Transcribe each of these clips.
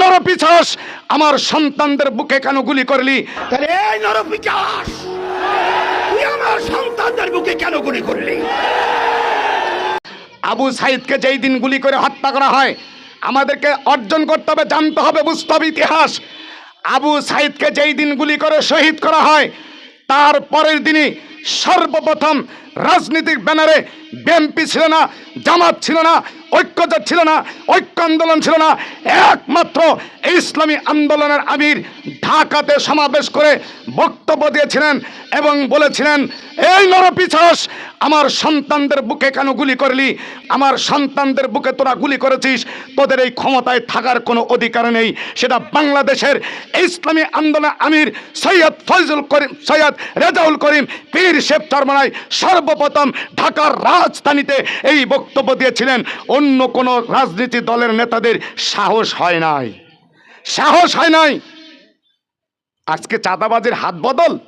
নরপিছাস আমার সন্তানদের বুকে কেন গুলি করলি? তাহলে এই নরপিচাস তুই আমার সন্তানদের বুকে কেন গুলি করলি? আবু সাইদকে যেই দিন গুলি করে হত্যা করা হয় আমাদেরকে অর্জন করতে হবে জানতে হবে বুঝতে হবে ইতিহাস। আবু সাইদকে যেই দিন গুলি করে শহীদ করা হয় তার পরের দিনই সর্বপ্রথম রাজনৈতিক ব্যানারে বিএনপি ছিল না, জামাত ছিল না, ঐক্যজোট ছিল না, ঐক্য আন্দোলন ছিল না। একমাত্র ইসলামী আন্দোলনের আমির ঢাকাতে সমাবেশ করে বক্তব্য দিয়েছিলেন এবং বলেছিলেন, এই নরপিছাস আমার সন্তানদের বুকে কেন গুলি করলি? আমার সন্তানদের বুকে তোরা গুলি করেছিস, তোদের এই ক্ষমতায় থাকার কোনো অধিকার নেই। সেটা বাংলাদেশের ইসলামী আন্দোলন আমির সৈয়দ ফয়জুল করিম, সৈয়দ রেজাউল করিম, পীর শেখ চরমনায় সর্বপ্রথম ঢাকার রাজধানীতে এই বক্তব্য দিয়েছিলেন। অন্য কোনো রাজনীতি দলের নেতাদের সাহস হয় নাই। সাহস হয় নাই। আজকে চাঁদাবাজির হাত বদল।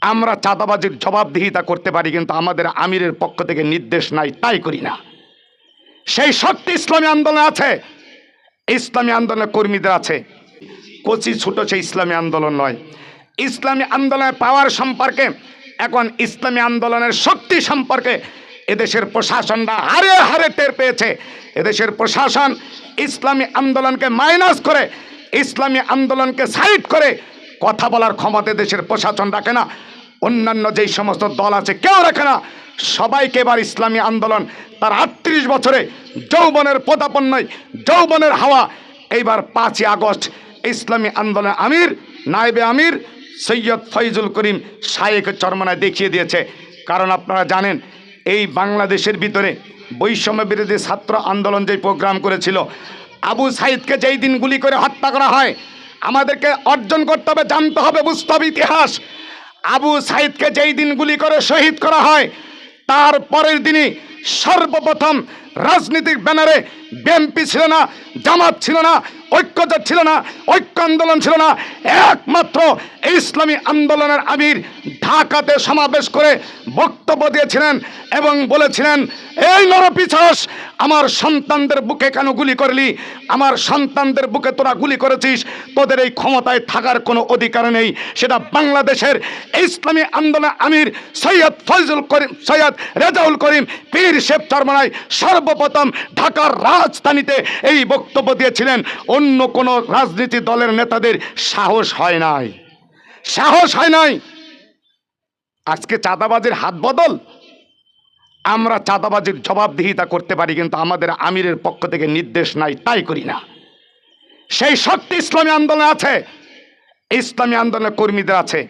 আমরা চাঁদাবাজির জবাবদিহিতা করতে পারি, কিন্তু আমাদের আমিরের পক্ষ থেকে নির্দেশ নাই, তাই করি না। সেই শক্তি ইসলামী আন্দোলন আছে। ইসলামী আন্দোলনের কর্মীদের আছে। কচি ছোট সেই ইসলামী আন্দোলন নয়। ইসলামী আন্দোলনের পাওয়ার সম্পর্কে এখন ইসলামী আন্দোলনের শক্তি সম্পর্কে এদেশের প্রশাসনরা হারে হারে টের পেয়েছে। এদেশের প্রশাসন ইসলামী আন্দোলনকে মাইনাস করে, ইসলামী আন্দোলনকে সাইড করে কথা বলার ক্ষমতা দেশের প্রশাসন রাখে না। অন্যান্য যেই সমস্ত দল আছে কেউ রাখে না। সবাইকে এবার ইসলামী আন্দোলন তার আটত্রিশ বছরে যৌবনের প্রতাপন্নয় যৌবনের হাওয়া। এইবার পাঁচই আগস্ট ইসলামী আন্দোলন আমির, নায়েবে আমির সৈয়দ ফৈজুল করিম শায়েক চরমনায় দেখিয়ে দিয়েছে। কারণ আপনারা জানেন, এই বাংলাদেশের ভিতরে বৈষম্য বিরোধী ছাত্র আন্দোলন যে প্রোগ্রাম করেছিল, আবু সাইদকে যেই দিন গুলি করে হত্যা করা হয়, আমাদেরকে অর্জন করতে হবে, জানতে হবে, বুঝতে ইতিহাস। আবু সাইদকে যেই দিন গুলি করে শহীদ করা হয়, তার পরের দিনই সর্বপ্রথম রাজনৈতিক ব্যানারে বিএনপি ছিল না, জামাত ছিল না, ঐক্যজোট ছিল না, ঐক্য আন্দোলন ছিল না, একমাত্র ইসলামী আন্দোলনের আমির ঢাকাতে সমাবেশ করে বক্তব্য দিয়েছিলেন এবং বলেছিলেন, এই নরপিছাস আমার সন্তানদের বুকে কেন গুলি করলি? আমার সন্তানদের বুকে তোরা গুলি করেছিস, তোদের এই ক্ষমতায় থাকার কোনো অধিকার নেই। সেটা বাংলাদেশের ইসলামী আন্দোলন আমির সৈয়দ ফয়জুল করিম, সৈয়দ রেজাউল করিম, পীর শেখ চরমনায় সর্বপ্রথম ঢাকার রাজধানীতে এই বক্তব্য দিয়েছিলেন। অন্য কোনো রাজনীতি দলের নেতাদের সাহস হয় নাই। সাহস হয় নাই। আজকে চাঁদাবাজির হাত বদল। আমরা চাঁদাবাজির জবাবদিহিতা করতে পারি, কিন্তু আমাদের আমিরের পক্ষ থেকে নির্দেশ নাই, তাই করি না। সেই শক্তি ইসলামী আন্দোলন আছে। ইসলামী আন্দোলনের কর্মীদের আছে।